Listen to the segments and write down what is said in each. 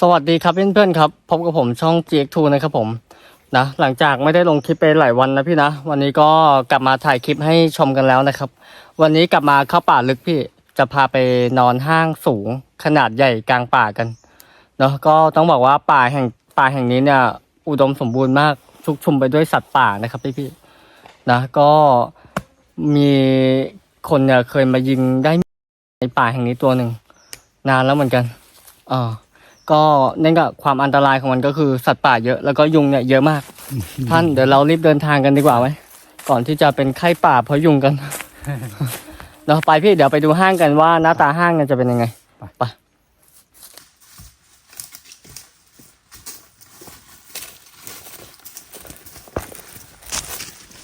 สวัสดีครับเพื่อนๆครับพบกับผมช่อง GX2 นะครับผมนะหลังจากไม่ได้ลงคลิปไปหลายวันนะพี่นะ วันนี้ก็กลับมาถ่ายคลิปให้ชมกันแล้วนะครับ วันนี้กลับมาเข้าป่าลึกพี่จะพาไปนอนห้างสูงขนาดใหญ่กลางป่ากันเนาะก็ต้องบอกว่าป่าแห่งป่าแห่งนี้เนี่ย อุดมสมบูรณ์มากชุกชุมไปด้วยสัตว์ป่านะครับพี่ๆนะก็มีคนเนี่ยเคยมายิงได้ในป่าแห่งนี้ตัวหนึ่งนานแล้วเหมือนกันอ่า ก็นั่นก็ความอันตรายของมันก็คือสัตว์ป่าเยอะแล้วก็ยุงเนี่ยเยอะมาก ท่านเดี๋ยวเรารีบเดินทางกันดีกว่าไหมก่อนที่จะเป็นไข้ป่าเพราะยุงกัน เราไปพี่เดี๋ยวไปดูห้างกันว่าหน้าตาห้างกันจะเป็นยังไงไป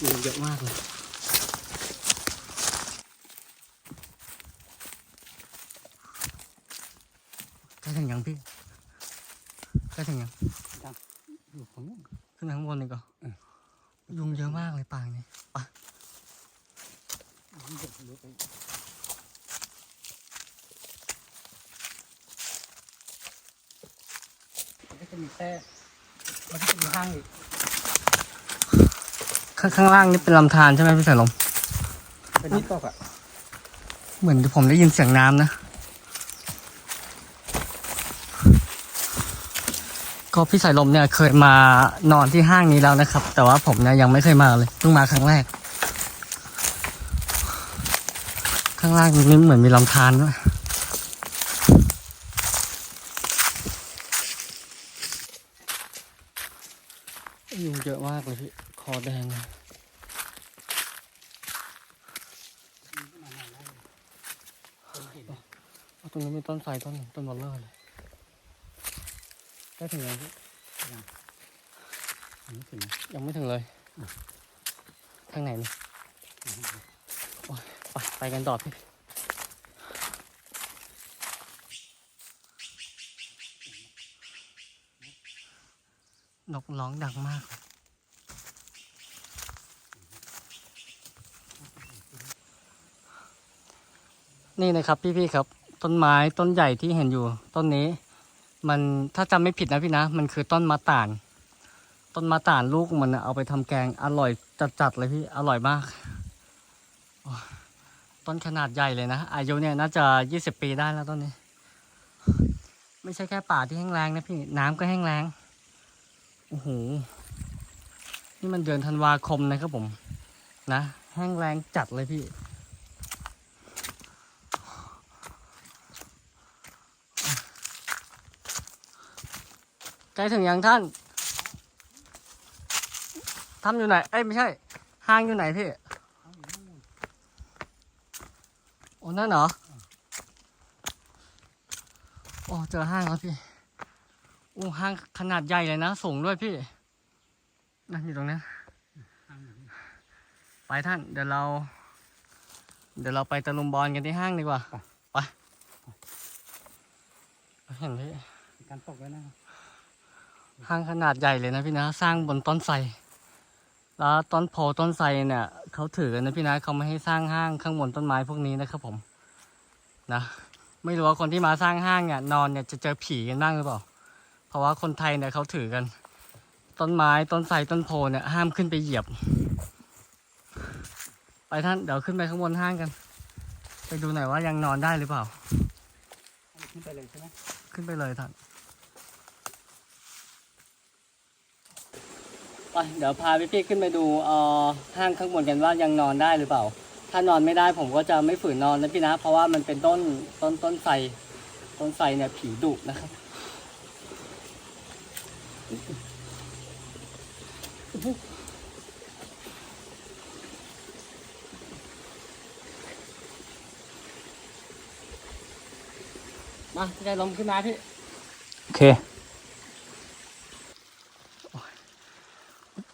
ยุงเยอะมากเลยใกล้ถึงยังพี่ใกล้ถึงยังอยู่ของนู้นขึ้นไปข้างบนดีกว่ายุงเยอะมากเลยป่านี้ไปมันเด็กรู้ไปมันก็จะมีแค่มันก็จะมีห้างอีกข้างข้างล่างนี่เป็นลำธารใช่ไหมพี่สายลมเป็นน้ำตกอะ เหมือนผมได้ยินเสียงน้ำนะ ก็พี่สายลมเนี่ยเคยมานอนที่ห้างนี้แล้วนะครับ แต่ว่าผมเนี่ยยังไม่เคยมาเลยเพิ่งมาครั้งแรก ข้างล่างนี้เหมือนมีลำธารด้วยยุงเยอะมากเลยพี่คอแดงเลยตรงนี้มีต้นไทรต้นต้นบอลเลอร์เลย ได้ถึงยังพี่ไม่ถึงยังไม่ถึงเลยทางไหนนี่โอ้ยไปไปกันต่อพี่นกร้องดังมากเลยนี่นะครับพี่ๆครับ ต้นไม้ต้นใหญ่ที่เห็นอยู่ต้นนี้ มันถ้าจำไม่ผิดนะพี่นะ มันคือต้นมะต่าน ต้นมะต่านลูกมันเอาไปทำแกงอร่อยจัดๆเลยพี่อร่อยมาก ต้นขนาดใหญ่เลยนะ อายุเนี่ยน่าจะยี่สิบปีได้แล้วต้นนี้ ไม่ใช่แค่ป่าที่แห้งแล้งนะพี่น้ำก็แห้งแล้งโอ้โหนี่มันเดือนธันวาคมนะครับผม นะ แห้งแล้งจัดเลยพี่ ล้ถึงยังท่านทำอยู่ไหน เอ้ยไม่ใช่ ห้างอยู่ไหนพี่ โอ้นั่นเหรอ โอ้เจอห้างแล้วพี่โอ้ห้างขนาดใหญ่เลยนะสูงด้วยพี่ นั่นอยู่ตรงนั้นไปท่าน เดี๋ยวเรา เดี๋ยวเราไปตะลุมบอลกันที่ห้างดีกว่า ไป เห็นพี่มีการตกแล้นะ ห้างขนาดใหญ่เลยนะพี่นะ สร้างบนต้นไทรแล้วต้นโพต้นไทรเนี่ยเขาถือกันนะพี่นะเขาไม่ให้สร้างห้างข้างบนต้นไม้พวกนี้นะครับผมนะไม่รู้ว่าคนที่มาสร้างห้างเนี่ยนอนเนี่ยจะเจอผีกันบ้างหรือเปล่า เพราะว่าคนไทยเนี่ยเขาถือกัน ต้นไม้ต้นไทรต้นโพเนี่ยห้ามขึ้นไปเหยียบ ไปท่านเดี๋ยวขึ้นไปข้างบนห้างกัน ไปดูหน่อยว่ายังนอนได้หรือเปล่า ขึ้นไปเลยใช่ไหมขึ้นไปเลยท่าน ไปเดี๋ยวพาพี่ๆขึ้นไปดูเอ่อห้างข้างบนกันว่ายังนอนได้หรือเปล่า ถ้านอนไม่ได้ผมก็จะไม่ฝืนนอนนะพี่นะ เพราะว่ามันเป็นต้นต้นต้นไทรต้นไทรเนี่ยผีดุนะครับมาพี่ได้ลมขึ้นมาพี่ โอเค โอ้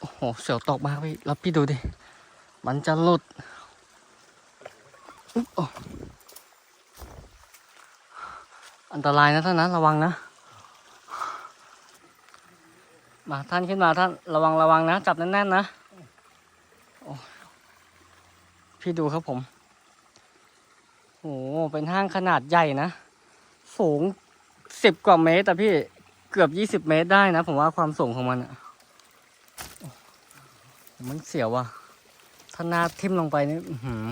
โห เสียวตกมากพี่แล้วพี่ดูดิ มันจะหลุดอุ๊ยโอ้อันตรายนะท่านนะระวังนะ มาท่านขึ้นมาท่านระวังระวังนะ จับแน่นๆนะ พี่ดูครับผม โอ้โหเป็นห้างขนาดใหญ่นะ สูงสิบกว่าเมตรแต่พี่เกือบยี่สิบเมตรได้นะ ผมว่าความสูงของมันอะ มันเสียวว่ะถ้าหน้าทิ่มลงไปนี่หือ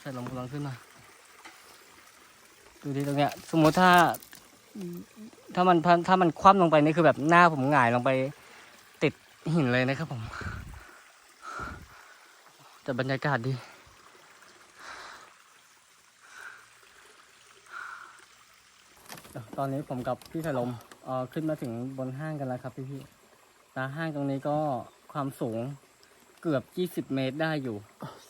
ใส่ลมกำลังขึ้นมาดูดิตรงเนี้ย สมมติถ้า ถ้ามันถ้ามันคว่ำลงไปนี่คือแบบหน้าผมหงายลงไป ติดหินเลยนะครับผมแต่บรรยากาศดีตอนนี้ผมกับพี่สายลมอ่อขึ้นมาถึงบนห้างกันแล้วครับพี่พี่ ๆนะห้างตรงนี้ก็ความสูงเกือบ 20 เมตรได้อยู่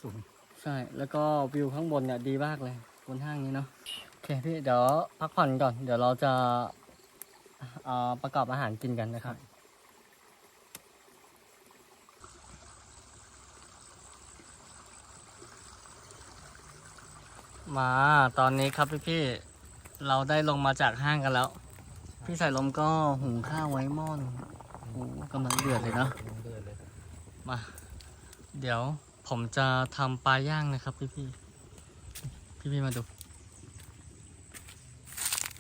สูง ใช่ แล้วก็วิวข้างบนเนี่ยดีมากเลย บนห้างนี้เนาะ โอเคพี่เดี๋ยวพักผ่อนก่อน เดี๋ยวเราจะเอ่อประกอบอาหารกินกันนะครับมาตอนนี้ครับพี่พี่ๆเราได้ลงมาจากห้างกันแล้ว พี่สายลมก็หุงข้าวไว้หม้อหนงโอ้โหกำลังเดือดเลยเนาะเดือดเลยมา เดี๋ยวผมจะทำปลาย่างนะครับพี่พี่พี่พี่ๆมาดู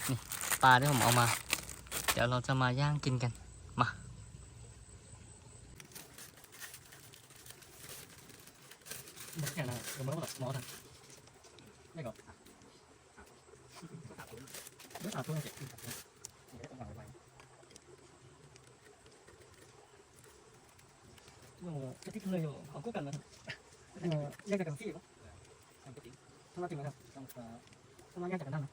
นี่ปลาที่ผมเอามา เดี๋ยวเราจะมาย่างกินกันมาไม่ใช่นะเราไม่ต้องแบบสมอลนะไม่ก่อนเดี๋ยวอาบตัวเสร็จเดี๋ยวต้องวางไว้ โอ้จะทิ้งเลยเอากู้กันนะเออแยกจากกันซี่ปะถ้ามาถึงนะครับถ้ามาแยกจากกันได้ไหม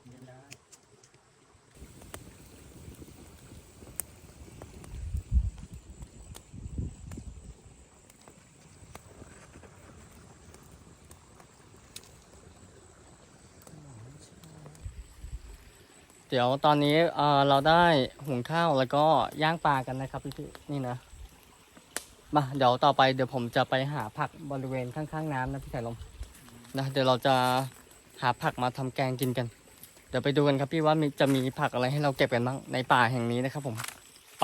เดี๋ยวตอนนี้เอ่อเราได้หุงข้าวแล้วก็ย่างปลากันนะครับพี่พี่ๆนี่นะ มาเดี๋ยวต่อไปเดี๋ยวผมจะไปหาผักบริเวณข้างๆน้ำนะพี่สายลมนะเดี๋ยวเราจะหาผักมาทำแกงกินกัน เดี๋ยวไปดูกันครับพี่ว่ามีจะมีผักอะไรให้เราเก็บกันบ้างในป่าแห่งนี้นะครับผมไป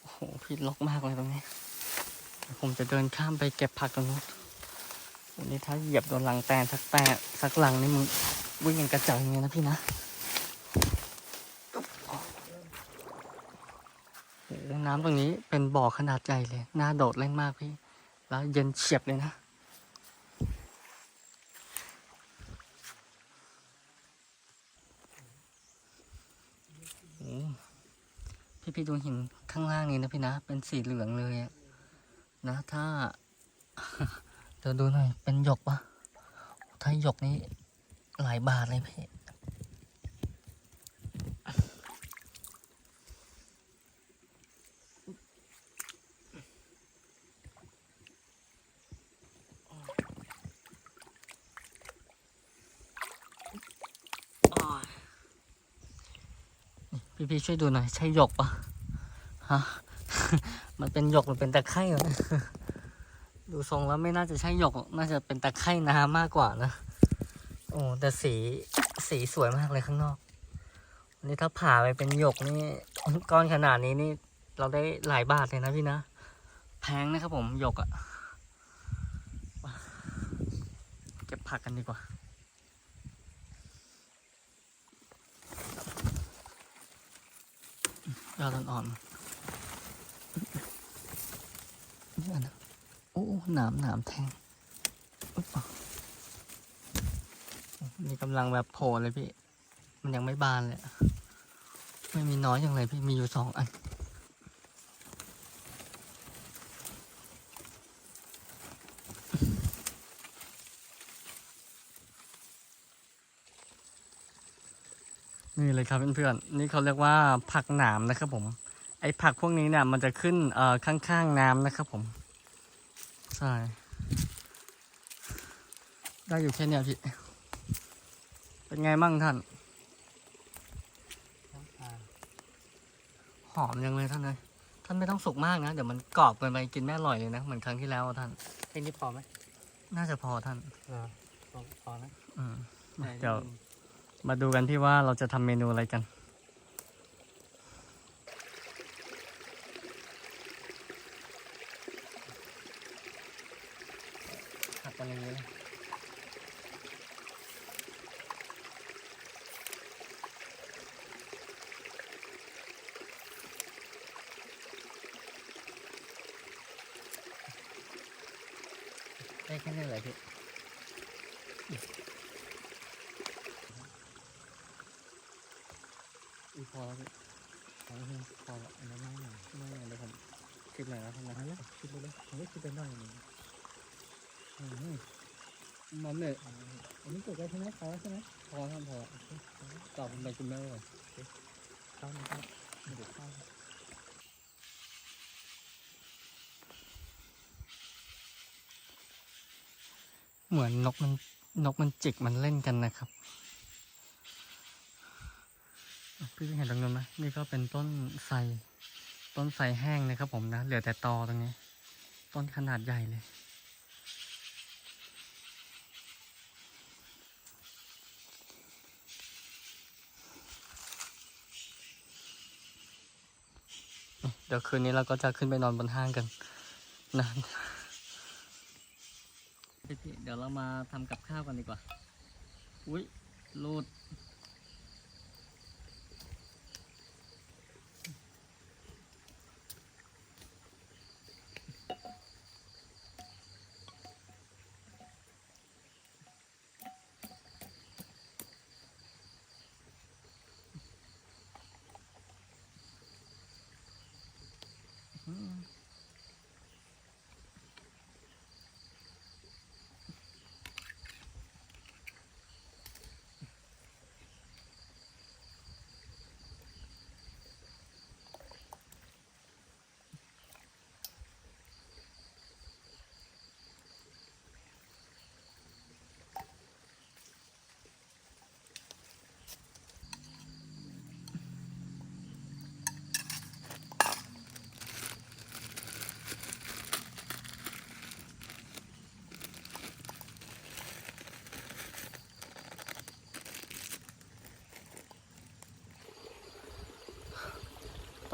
โอ้โหพี่ล็อกมากเลยตรงนี้ ผมจะเดินข้ามไปเก็บผักตรงนู้นวันนี้ถ้าเหยียบโดนลังแตนสักแตนสักลังนี่มึง วิ่งกันกระจิงอย่างเงี้ยนะพี่นะโอ้น้ำตรงนี้เป็นบ่อขนาดใหญ่เลย น่าโดดเล่นมากพี่ แล้วเย็นเฉียบเลยนะ พี่พี่ดูหินข้างล่างนี้นะพี่นะ เป็นสีเหลืองเลยนะ ถ้า เดี๋ยวดูหน่อย เป็นหยกปะถ้าหยกนี้ หลายบาทเลยพี่นี่พี่ช่วยดูหน่อย ใช่หยกปะฮะ มันเป็นหยกหรือเป็นตะไคร่เนี่ยดูทรงแล้วไม่น่าจะใช่หยก น่าจะเป็นตะไคร่น้ำมากกว่านะ โอ้แต่สีสีสวยมากเลยข้างนอกอันนี้ถ้าผ่าไปเป็นหยกนี่ก้อนขนาดนี้นี่ เราได้หลายบาทเลยนะพี่นะ แพงนะครับผมหยกอะเก็บผักกันดีกว่ายอดอ่อนๆนี่อันนะโอ้หนามหนามแทงอุ๊บอะนี่ กำลังแบบโผล่เลยพี่ มันยังไม่บานเลย ไม่มีน้อยอย่างไรพี่ มีอยู่สองอัน นี่เลยครับเพื่อนๆ นี่เขาเรียกว่าผักหนามนะครับผม ไอ้ผักพวกนี้เนี่ยมันจะขึ้นเอ่อข้างๆน้ำนะครับผม ใช่ ได้อยู่แค่เนี้ยพี่ เป็นไงมั่งท่าน หอมยังเลยท่านเลย ท่านไม่ต้องสุกมากนะ เดี๋ยวมันกรอบเกินไปกินไม่อร่อยเลยนะ เหมือนครั้งที่แล้วอะท่านแค่นี้พอไหมน่าจะพอท่าน เออพอพอนะอืมเดี๋ยวมาดูกันที่ว่าเราจะทำเมนูอะไรกันกันอย่างนี้นะ ได้แค่นี้เลยพี่อีกพอแล้วพี่พอแล้วพี่พอแล้วอันนั้นไม่หน่อยไม่หน่อยเดี๋ยวผมคิดหน่อยแล้วทำไมนะคิดเลยเลยผมก็คิดไปหน่อยหนึงอืมมันเนี่ยอันนี้จบได้ใช่ไหมพอแล้วใช่ไหมพอครับพอโอเคตอบผมไปคุณแม่เลยโอเคเข้านะครับเดี๋ยวเข้า มือนนกมันนกมันจิกมันเล่นกันนะครับพี่เห็นตรงนู้นไหมนี่ก็เป็นต้นไทรต้นไทรแห้งนะครับผมนะ เหลือแต่ตอตรงนี้ ต้นขนาดใหญ่เลยเดี๋ยวคืนนี้เราก็จะขึ้นไปนอนบนห้างกันนะ พี่ เดี๋ยวเรามาทำกับข้าวกันดีกว่า อุ้ยรูด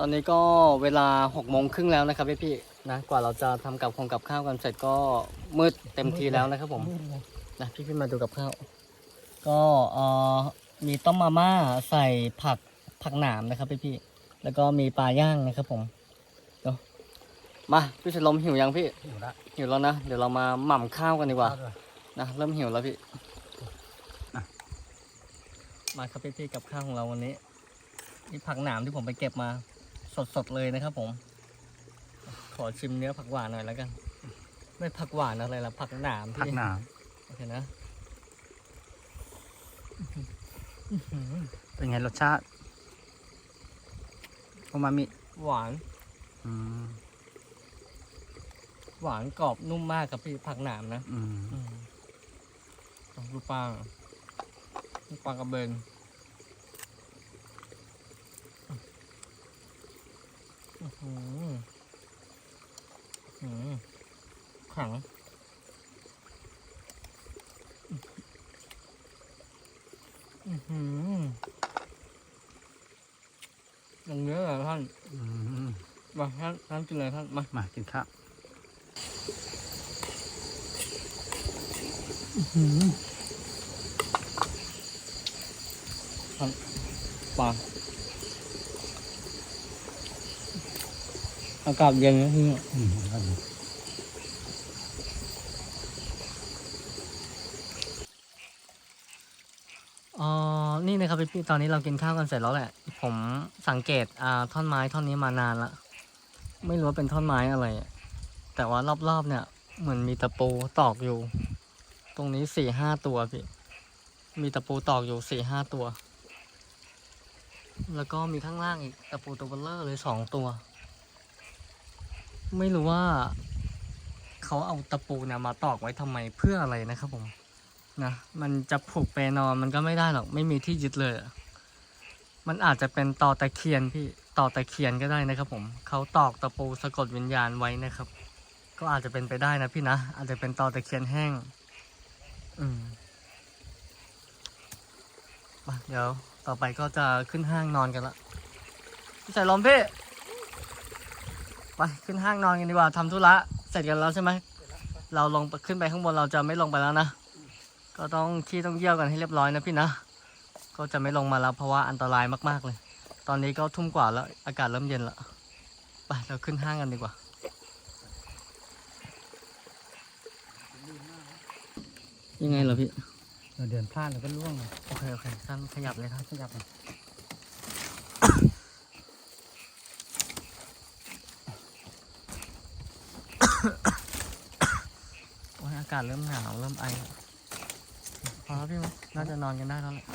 ตอนนี้ก็เวลาหกโมงครึ่งแล้วนะครับพี่พี่ๆนะกว่าเราจะทำกับคงกับข้าวกันเสร็จก็มืดเต็มทีแล้วนะครับผมนะพี่พี่ๆมาดูกับข้าวก็เอ่อมีต้มมาม่าใส่ผักผักหนามนะครับพี่พี่ๆแล้วก็มีปลาย่างนะครับผมเดี๋ยวมาพี่ฉลมหิวยังพี่อยู่ละหิวแล้วนะเดี๋ยวเรามาหม่ำข้าวกันดีกว่านะเริ่มหิวแล้วพี่อะมาครับพี่ๆกับข้าวของเราวันนี้นี่ผักหนามที่ผมไปเก็บมา สดๆเลยนะครับ ผม ขอชิมเนื้อผักหวานหน่อยแล้วกัน ไม่ผักหวานอะไรละผักหนามผักพี่หนามโอเคนะเป็นไงรสชาติโอมามิหวานอืมหวานกรอบนุ่มมากครับพี่ผักหนามนะอืมอืมเอาดูปลาดูปลากระเบนอื้อหืออื้อหือแข็งอื้อหืออย่างเยอะเลยท่านอืมมาท่านท่านกินเลยท่านมา มากินข้าวปลา อากาศเย็นนะที่นี่อ๋อ นี่นะครับพี่ตอนนี้เรากินข้าวกันเสร็จแล้วแหละ ผมสังเกตอ่าท่อนไม้ท่อนนี้มานานละ ไม่รู้ว่าเป็นท่อนไม้อะไร แต่ว่ารอบๆเนี่ยเหมือนมีตะปูตอกอยู่ ตรงนี้สี่ห้าตัวพี่ มีตะปูตอกอยู่สี่ห้าตัว แล้วก็มีข้างล่างอีกตะปูตัวเบลเลอร์เลยสองตัว ไม่รู้ว่า เขาเอาตะปูเนี่ยมาตอกไว้ทำไมเพื่ออะไรนะครับผมนะมันจะผูกไปนอนมันก็ไม่ได้หรอกไม่มีที่ยึดเลย มันอาจจะเป็นต่อตะเคียนพี่ต่อตะเคียนก็ได้นะครับผมเขาตอกตะปูสะกดวิญญาณไว้นะครับ ก็อาจจะเป็นไปได้นะพี่นะอาจจะเป็นต่อตะเคียนแห้ง อืมเดี๋ยวต่อไปก็จะขึ้นห้างนอนกันละพี่สายลมพี่ ไปขึ้นห้างนอนกันดีกว่าทำธุระเสร็จกันแล้วใช่ไหม เราลงไปขึ้นไปข้างบนเราจะไม่ลงไปแล้วนะ ก็ต้องขี้ต้องเยี่ยวกันให้เรียบร้อยนะพี่นะ ก็จะไม่ลงมาแล้วเพราะว่าอันตรายมากๆเลย ตอนนี้ก็ทุ่มกว่าแล้วอากาศเริ่มเย็นแล้วไปเราขึ้นห้างกันดีกว่ายังไงเหรอพี่เราเดินพลาดแล้วก็ล่วงเลยโอเคโอเคท่านขยับเลยครับขยับเลย โอ้ยอากาศเริ่มหนาวเริ่มไอพอแล้วพี่มั้ยน่าจะนอนกันได้แล้วแหละ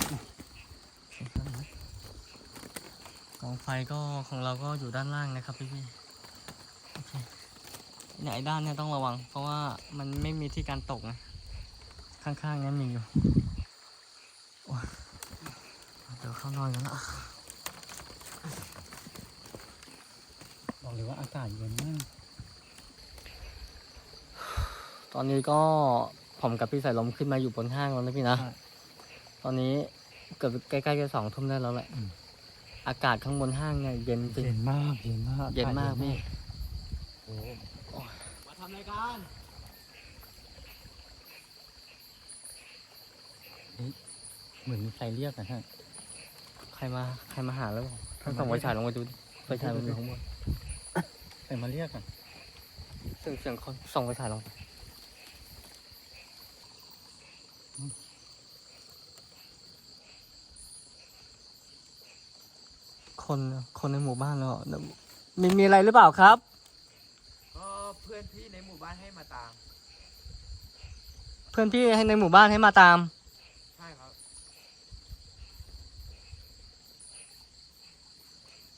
กองไฟก็ของเราก็อยู่ด้านล่างนะครับพี่พี่โอเนี่ยไอ้ด้านเนี่ยต้องระวัง เพราะว่ามันไม่มีที่การตกนะข้างๆนี้มีอยู่เดี๋ยวเข้านอนกันละบอกเลยว่าอากาศเย็นมาก ตอนนี้ก็ผมกับพี่สายลมขึ้นมาอยู่บนห้างแล้วนะพี่นะ ตอนนี้เกือบใกล้ๆจะสองทุ่มได้แล้วแหละ อากาศข้างบนห้างเนี่ยเย็นจริง เย็นมากเย็นมากเย็นมากพี่โอ้มาทำรายการเหมือนมีใครเรียกนะฮะ ใครมาใครมาหาแล้วท่านส่องไฟฉายลงมาดูดิไฟฉายมันอยู่ข้างบนใครมาเรียกอะเสียงเสียงคนส่องไฟฉายลงไป คนคนในหมู่บ้านแล้วเหรอมีมีอะไรหรือเปล่าครับก็เพื่อนพี่ในหมู่บ้านให้มาตาม เพื่อนพี่ให้ในหมู่บ้านให้มาตาม ใช่ครับ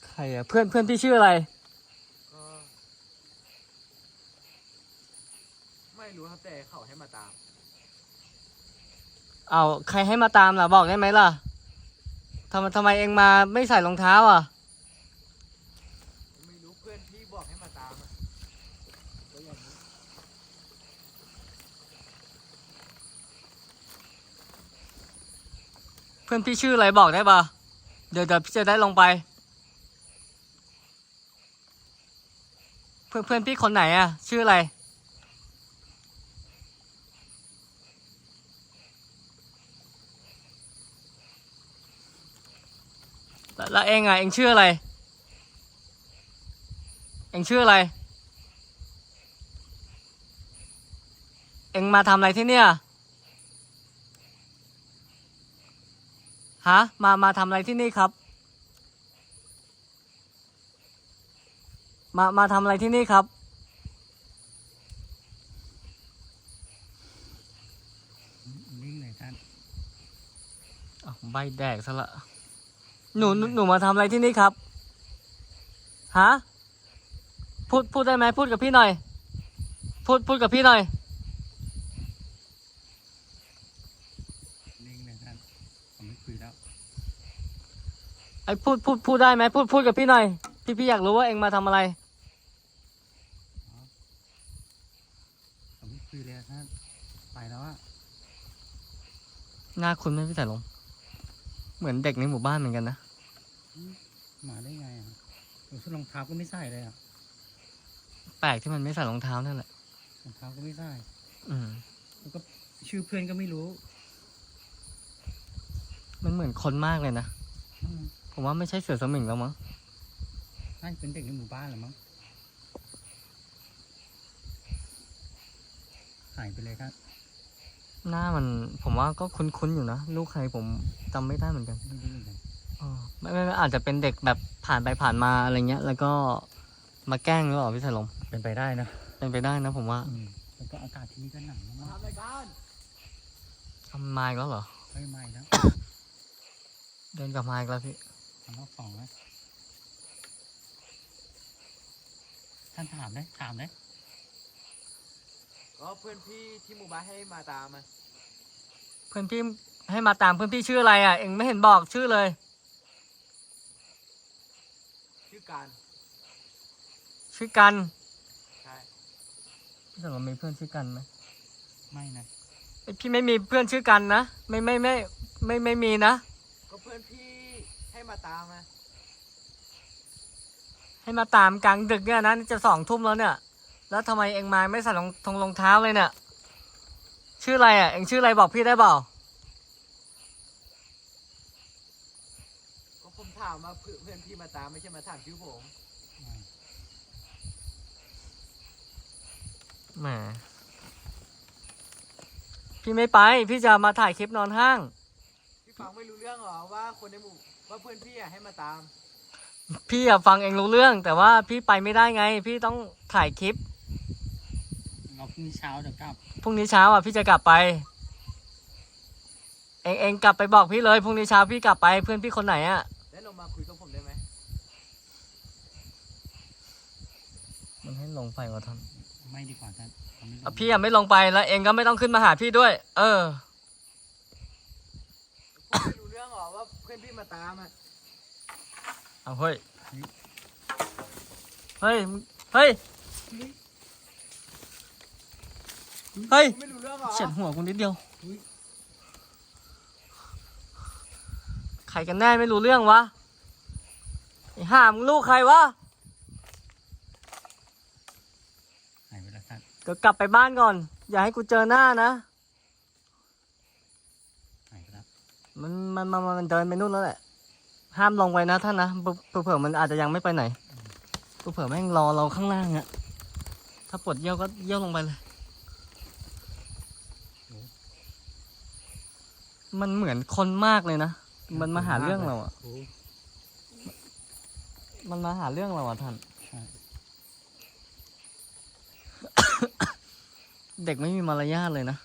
ใครอะเพื่อนเพื่อนพี่ชื่ออะไร ก็ไม่รู้ครับแต่เขาให้มาตาม เอาใครให้มาตามล่ะบอกได้ไหมล่ะ ทำไมทำไมเองมาไม่ใส่รองเท้าอะ ไม่รู้เพื่อนพี่บอกให้มาตามอะก็อย่างนี้เพื่อนพี่ชื่ออะไรบอกได้ปะเดี๋ยวเดี๋ยวพี่จะได้ลงไป เพื่อนเพื่อนพี่คนไหนอะ ชื่ออะไร แล้วแล้วเองอะเองชื่ออะไร เองชื่ออะไร เองมาทำอะไรที่เนี่ยฮะมามาทำอะไรที่นี่ครับ มามาทำอะไรที่นี่ครับ นิ่งเลยท่านอ้าวใบแดกซะละ หนูหนูหนูมาทำอะไรที่นี่ครับ ฮะ พูดพูดได้ไหมพูดกับพี่หน่อย พูดพูดกับพี่หน่อย นิ่งเลยท่านผมไม่คุยแล้ว ไอ้พูดพูดพูดได้ไหมพูดพูดกับพี่หน่อย พี่พี่อยากรู้ว่าเองมาทำอะไร ผมไม่คุยเลยท่าน ไปแล้วอะหน้าคุณไหมพี่สายลมเหมือนเด็กในหมู่บ้านเหมือนกันนะ มาได้ไงอะโอ้ชุดรองเท้าก็ไม่ใส่เลยอะแปลกที่มันไม่ใส่รองเท้านั่นแหละ รองเท้าก็ไม่ใส่ อืม แล้วก็ชื่อเพื่อนก็ไม่รู้ มันเหมือนคนมากเลยนะ อืมผมว่าไม่ใช่เสือสมิงแล้วมั้ง น่าจะเป็นเด็กในหมู่บ้านเหรือมั้ง หายไปเลยครับ หน้ามันผมว่าก็คุ้นๆอยู่นะ ลูกใครผมจำไม่ได้เหมือนกัน ไม่รู้เหมือนกันอ๋อ ไม่ไม่ไม่อาจจะเป็นเด็กแบบผ่านไปผ่านมาอะไรเงี้ย แล้วก็มาแกล้งหรือเปล่าพี่สายลมเป็นไปได้นะเป็นไปได้นะผมว่าอืมแล้วก็อากาศที่นี่ก็หนาวมามากทำรายการทำมาอีกแล้วเหรอไม่ไหม้แล้วเดินกลับมาอีกแล้วพี่ทำรอบสองแล้วท่านถามเลยถามเลยก็เพื่อนพี่ที่หมู่บ้านให้มาตามมาเพื่อนพี่ให้มาตามเพื่อนพี่ชื่ออะไรอะ เองไม่เห็นบอกชื่อเลย ชื่อการชื่อกันใช่พี่สายลมมีเพื่อนชื่อกันไหมไม่นะ เอ้ยพี่ไม่มีเพื่อนชื่อกันนะไม่ไม่ไม่ไม่ไม่มีนะก็เพื่อนพี่ให้มาตามมาให้มาตามกลางดึกเนี่ยนะจะสองทุ่มแล้วเนี่ย แล้วทำไมเองมาไม่ใส่รองทงรองเท้าเลยเนี่ย ชื่ออะไรอะเองชื่ออะไรบอกพี่ได้เปล่า ก็ผมถามมาเพื่อนเพื่อนพี่มาตามไม่ใช่มาถามชื่อผมแหมพี่ไม่ไป พี่จะมาถ่ายคลิปนอนห้าง พี่ฟังไม่รู้เรื่องเหรอว่าคนในหมู่ว่าเพื่อนพี่อะให้มาตาม พี่อะฟังเองรู้เรื่อง แต่ว่าพี่ไปไม่ได้ไง พี่ต้องถ่ายคลิปเราพรุ่งนี้เช้าเดี๋ยวกลับพรุ่งนี้เช้าอะพี่จะกลับไป เองเองกลับไปบอกพี่เลยพรุ่งนี้เช้าพี่กลับไปเพื่อนพี่คนไหนอะ ได้ลงมาคุยกับผมได้ไหม มันให้ลงไปวะท่านไม่ดีกว่าท่านเราไม่ลงอะพี่อะไม่ลงไปแล้วเองก็ไม่ต้องขึ้นมาหาพี่ด้วย เออผมไม่รู้เรื่องเหรอว่าเพื่อนพี่มาตามอะเอาเฮ้ย เฮ้ยเฮ้ย เฮ้ยผมไม่รู้เรื่องเหรอเฉียดหัวกูนิดเดียว ใครกันแน่ไม่รู้เรื่องวะไอ้ห่ามงลูกใครวะ หายไป แล้วท่านก็กลับไปบ้านก่อน อย่าให้กูเจอหน้านะหายไปแล้วมันมันมันมันเดินไปนู่นแล้วแหละ ห้ามลงไปนะท่านนะเผื่อเผื่อมันอาจจะยังไม่ไปไหนเผื่อแม่งรอเราข้างล่างอะถ้าปวดเยี่ยวก็เยี่ยวลงไปเลย มันเหมือนคนมากเลยนะ มันมาหาเรื่องเราอะโอ้มันมาหาเรื่องเราอะท่าน ใช่ เด็กไม่มีมารยาทเลยนะ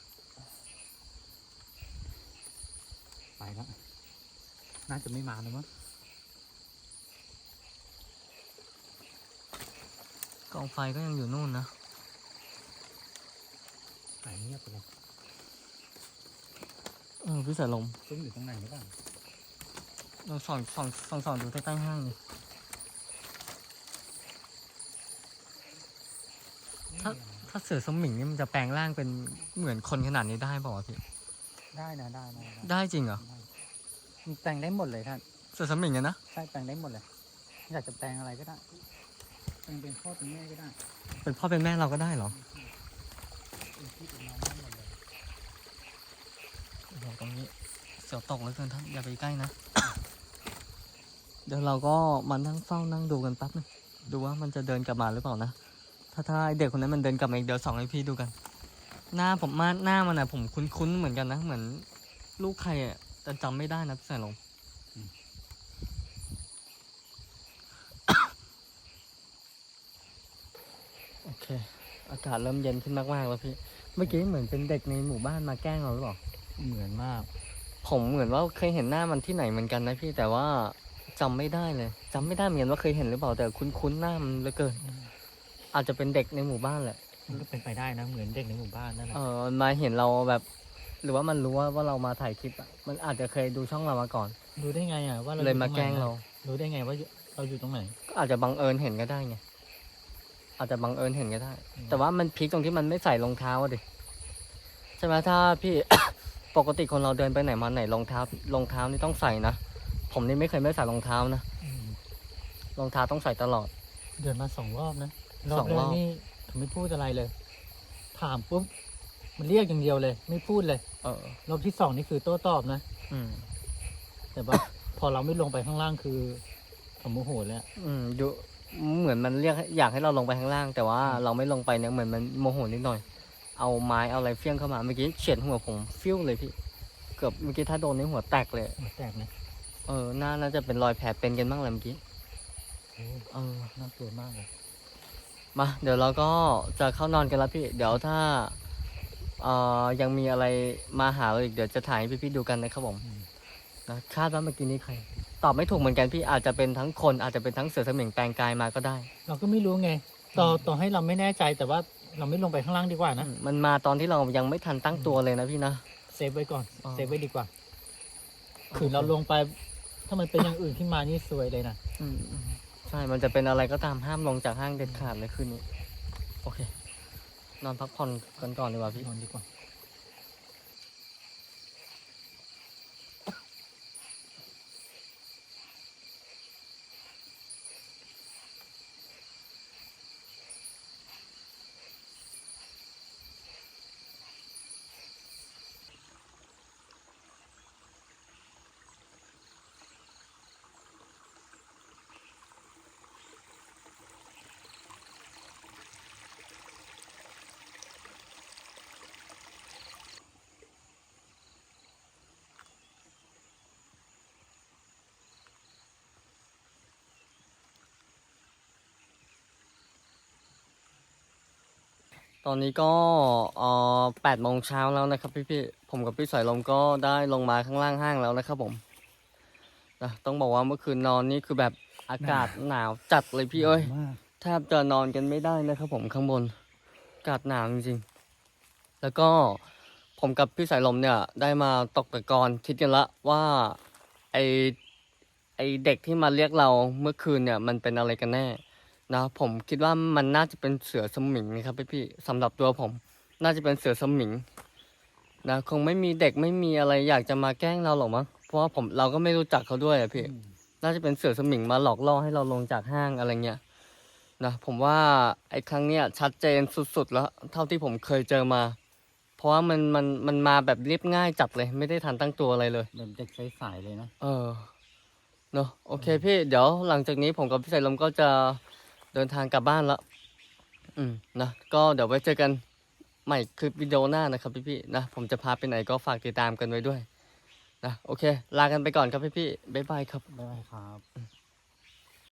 ไปแล้ว น่าจะไม่มาแล้วมั้งกองไฟก็ยังอยู่นู่นนะหายเงียบไปเลยเออพี่สายลมซุ่มอยู่ตรงไหนหรือเปล่าเราส่องส่องส่องส่องดูใต้ๆห้างนี่ ถ้าถ้าเสือสมิงนี่มันจะแปลงร่างเป็นเหมือนคนขนาดนี้ได้เปล่าวะพี่ ได้นะได้นะได้ได้จริงเหรอได้มันแต่งได้หมดเลยท่าน เสือสมิงอะนะ ใช่แต่งได้หมดเลย อยากจะแต่งอะไรก็ได้แต่งเป็นพ่อเป็นแม่ก็ได้ เป็นพ่อเป็นแม่เราก็ได้เหรอเป็นพี่เป็นน้องได้หมดเลยโอ้โหตรงนี้เสือตกแล้วเกินท่านอย่าไปใกล้นะ เดี๋ยวเราก็มานั่งเฝ้านั่งดูกันแป๊บนึงดูว่ามันจะเดินกลับมาหรือเปล่านะถ้าถ้าไอ้เด็กคนนั้นมันเดินกลับมาอีกเดี๋ยวส่องให้พี่ดูกัน หน้าผมมาหน้ามันอะผมคุ้นๆเหมือนกันนะเหมือน ลูกใครอะแต่จำไม่ได้นะพี่สายลมโอเค อากาศเริ่มเย็นขึ้นมากๆแล้วพี่ เมื่อกี้เหมือนเป็นเด็กในหมู่บ้านมาแกล้งเราหรือเปล่า เหมือนมาก ผมเหมือนว่าเคยเห็นหน้ามันที่ไหนเหมือนกันนะพี่แต่ว่าจำไม่ได้เลยจำไม่ได้เหมือนกันว่าเคยเห็นหรือเปล่าแต่คุ้นๆหน้ามันเหลือเกิน อาจจะเป็นเด็กในหมู่บ้านแหละมันก็เป็นไปได้นะเหมือนเด็กในหมู่บ้านนั่นแหละเออมาเห็นเราแบบ หรือว่ามันรู้ว่าว่าเรามาถ่ายคลิปอะมันอาจจะเคยดูช่องเรามาก่อน รู้ได้ไงอะว่าเราเลยมาอตแกล้งไหนเราอะรู้ได้ไงว่าเราอยู่ตรงไหน ก็อาจจะบังเอิญเห็นก็ได้ไงอาจจะบังเอิญเห็นก็ได้ แต่ว่ามันพลิกตรงที่มันไม่ใส่รองเท้าอะดิใช่ไหมถ้าพี่ ปกติคนเราเดินไปไหนมาไหนรองเท้ารองเท้านี่ต้องใส่นะผมนี่ไม่เคยไม่ใส่รองเท้านะอืมรองเท้าต้องใส่ตลอด เดินมาสองรอบนะ รสออบงแรรกอบ นี่เขาไม่พูดอะไรเลย ถามปุ๊บมันเรียกอย่างเดียวเลย ไม่พูดเลย เออ รอบที่สองนี่คือโต้ตอบนะ อืม แต่ว่า พอเราไม่ลงไปข้างล่างคือผมโมโหเลยอะอืมดูเหมือนมันเรียกอยากให้เราลงไปข้างล่าง แต่ว่าเราไม่ลงไปเนี่ยเหมือนมันโมโหนิดหน่อย เอาไม้เอาอะไรเฟี้ยงเข้ามาเมื่อกี้เฉียดหัวผมฟิวเลยพี่ เกือบเมื่อกี้ถ้าโดนนี่หัวแตกเลยหัวแตกนะเออน่าน่าจะเป็นรอยแผลเป็นกันบ้างแหละเมื่อกี้ โอ้เออ น่ากลัวมากเลย มาเดี๋ยวเราก็จะเข้านอนกันแล้วพี่ เดี๋ยวถ้าเอ่อยังมีอะไรมาหาเราอีกเดี๋ยวจะถ่ายให้พี่ๆดูกันนะครับผมอืมนะคาดว่าเมื่อกี้นี้ใคร ตอบไม่ถูกเหมือนกันพี่อาจจะเป็นทั้งคนอาจจะเป็นทั้งเสือสมิงแปลงกายมาก็ได้ เราก็ไม่รู้ไง ต่อต่อให้เราไม่แน่ใจแต่ว่าเราไม่ลงไปข้างล่างดีกว่านะอืมมันมาตอนที่เรายังไม่ทันตั้งตัวเลยนะพี่นะ เซฟไว้ก่อน อ๋อ เซฟไว้ดีกว่า คือเราลงไป ถ้ามันเป็นอย่างอื่นขึ้นมานี่ซวยเลยนะ อืมอืม ใช่ มันจะเป็นอะไรก็ตามห้ามลงจากห้างเด็ดขาดเลยคืนนี้ โอเค นอนพักผ่อนกันก่อนดีกว่าพี่ นอนดีกว่า ตอนนี้ก็เอ่อแปดโมงเช้าแล้วนะครับพี่พี่ๆผมกับพี่สายลมก็ได้ลงมาข้างล่างห้างแล้วนะครับผมนะต้องบอกว่าเมื่อคืนนอนนี่คือแบบอากาศหนาวจัดเลยพี่เอ้ยมากแทบจะนอนกันไม่ได้นะครับผมข้างบนอากาศหนาวจริงๆ แล้วก็ผมกับพี่สายลมเนี่ยได้มาตกตะกอนคิดกันละว่าไอไอเด็กที่มาเรียกเราเมื่อคืนเนี่ยมันเป็นอะไรกันแน่ นะผมคิดว่ามันน่าจะเป็นเสือสมิงนะครับพี่พี่ๆสำหรับตัวผม น่าจะเป็นเสือสมิงนะคงไม่มีเด็กไม่มีอะไรอยากจะมาแกล้งเราหรอกมั้งเพราะว่าผมเราก็ไม่รู้จักเขาด้วยอะพี่ น่าจะเป็นเสือสมิงมาหลอกล่อให้เราลงจากห้างอะไรเงี้ยนะผมว่าไอ้ครั้งเนี้ยชัดเจนสุดๆแล้ว เท่าที่ผมเคยเจอมา เพราะว่ามันมันมันมาแบบเรียบง่ายจัดเลย ไม่ได้ทันตั้งตัวอะไรเลย แบบเด็กใสๆเลยนะ เออเนอะโอเคพี่ เดี๋ยวหลังจากนี้ผมกับพี่สายลมก็จะ เดินทางกลับบ้านแล้วอืมนะก็เดี๋ยวไว้เจอกันใหม่คลิปวิดีโอหน้านะครับพี่ๆนะผมจะพาไปไหนก็ฝากติดตามกันไว้ด้วยนะโอเค ลากันไปก่อนครับพี่ๆบ๊ายบายครับบายๆครับ